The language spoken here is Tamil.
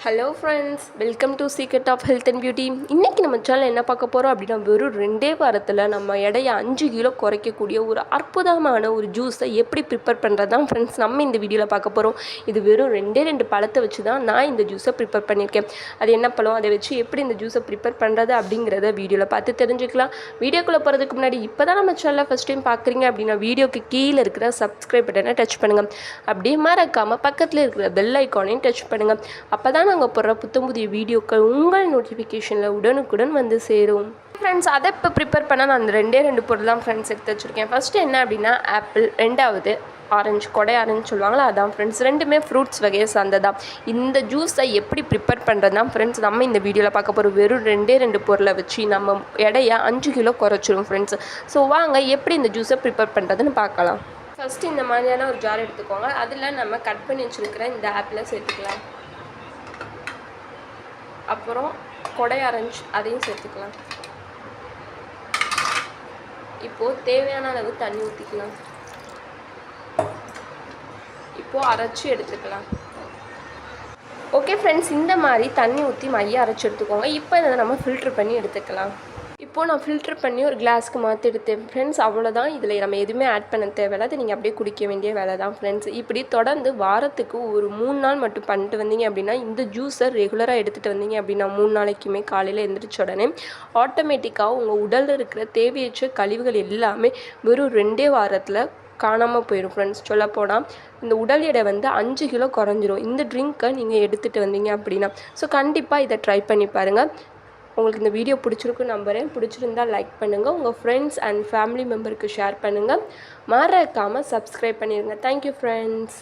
Hello friends welcome to secret of health and beauty இன்றைக்கி நம்ம சேனல் என்ன பார்க்க போகிறோம் அப்படின்னா வெறும் ரெண்டே வாரத்தில் நம்ம எடையை அஞ்சு கிலோ குறைக்கக்கூடிய ஒரு அற்புதமான ஒரு ஜூஸை எப்படி ப்ரிப்பேர் பண்ணுறது தான் ஃப்ரெண்ட்ஸ் நம்ம இந்த வீடியோவில் பார்க்க போகிறோம் இது வெறும் ரெண்டே ரெண்டு பழத்தை வச்சு தான் நான் இந்த ஜூஸை ப்ரிப்பேர் பண்ணியிருக்கேன். அது என்ன பழம்? அதை வச்சு எப்படி இந்த ஜூஸை ப்ரிப்பேர் பண்ணுறது அப்படிங்கிறத வீடியோவில் பார்த்து தெரிஞ்சுக்கலாம். வீடியோக்குள்ளே போகிறதுக்கு முன்னாடி இப்போ தான் நம்ம சேனலில் ஃபஸ்ட் டைம் பார்க்குறீங்க அப்படின்னா வீடியோக்கு கீழே இருக்கிற சப்ஸ்கிரைப் பட்டனை டச் பண்ணுங்கள் அப்படியே மறக்காமல் பக்கத்தில் இருக்கிற பெல் ஐக்கானையும் டச் பண்ணுங்கள் அப்போ தான் நாங்கள் போடுற புத்தம் புதிய வீடியோக்கள் உங்கள் நோட்டிஃபிகேஷனில் உடனுக்குடன் வந்து சேரும். ஃப்ரெண்ட்ஸ் அதை இப்போ ப்ரிப்பேர் பண்ண நான் அந்த ரெண்டே ரெண்டு பொருள் தான் ஃப்ரெண்ட்ஸ் எடுத்து வச்சுருக்கேன். ஃபஸ்ட்டு என்ன அப்படின்னா ஆப்பிள் ரெண்டாவது ஆரஞ்சு கொடை ஆரஞ்சு சொல்லுவாங்களா? அதான் ஃப்ரெண்ட்ஸ் ரெண்டுமே ஃப்ரூட்ஸ் வகையை சார்ந்ததான் இந்த ஜூஸை எப்படி ப்ரிப்பேர் பண்ணுறது தான் ஃப்ரெண்ட்ஸ் நம்ம இந்த வீடியோவில் பார்க்க போகிறோம் வெறும் ரெண்டே ரெண்டு பொருளை வச்சு நம்ம எடையை அஞ்சு கிலோ குறைச்சிரும் ஃப்ரெண்ட்ஸ் ஸோ வாங்க எப்படி இந்த ஜூஸை ப்ரிப்பேர் பண்ணுறதுன்னு பார்க்கலாம். ஃபஸ்ட்டு இந்த மாதிரியான ஒரு ஜார் எடுத்துக்கோங்க. அதில் நம்ம கட் பண்ணி வச்சுருக்கிற இந்த ஆப்பில் சேர்த்துக்கலாம். அப்புறம் கொடை அரைஞ்ச் அதையும் சேர்த்துக்கலாம். இப்போது தேவையான அளவு தண்ணி ஊற்றிக்கலாம் இப்போது அரைச்சி எடுத்துக்கலாம். ஓகே ஃப்ரெண்ட்ஸ் இந்த மாதிரி தண்ணி ஊற்றி மைய அரைச்சி எடுத்துக்கோங்க. இப்போ இதை நம்ம ஃபில்ட்ரு பண்ணி எடுத்துக்கலாம். இப்போது நான் ஃபில்ட்ரு பண்ணி ஒரு கிளாஸ்க்கு மாற்றி எடுத்தேன். ஃப்ரெண்ட்ஸ் அவ்வளோதான் இதில் நம்ம எதுவுமே ஆட் பண்ண தேவையில்ல. அது நீங்கள் அப்படியே குடிக்க வேண்டிய வேலை தான் ஃப்ரெண்ட்ஸ் இப்படி தொடர்ந்து வாரத்துக்கு ஒரு மூணு நாள் மட்டும் பண்ணிட்டு வந்தீங்க அப்படின்னா இந்த ஜூஸை ரெகுலராக எடுத்துகிட்டு வந்தீங்க அப்படின்னா மூணு நாளைக்குமே காலையில் எழுந்திரிச்ச உடனே ஆட்டோமேட்டிக்காக உங்கள் உடலில் இருக்கிற தேவையற்ற கழிவுகள் எல்லாமே வெறும் ரெண்டே வாரத்தில் காணாமல் போயிடும் ஃப்ரெண்ட்ஸ் சொல்லப்போனால் இந்த உடல் எடை வந்து அஞ்சு கிலோ குறைஞ்சிரும். இந்த ட்ரிங்க்கை நீங்கள் எடுத்துகிட்டு வந்தீங்க அப்படின்னா ஸோ கண்டிப்பாக இதை ட்ரை பண்ணி பாருங்கள் உங்களுக்கு இந்த வீடியோ பிடிச்சிருக்குன்னு நம்புகிறேன் பிடிச்சிருந்தா லைக் பண்ணுங்கள் உங்கள் ஃப்ரெண்ட்ஸ் அண்ட் ஃபேமிலி மெம்பருக்கு ஷேர் பண்ணுங்கள் மறக்காமல் சப்ஸ்கிரைப் பண்ணிடுங்க தேங்க்யூ ஃப்ரெண்ட்ஸ்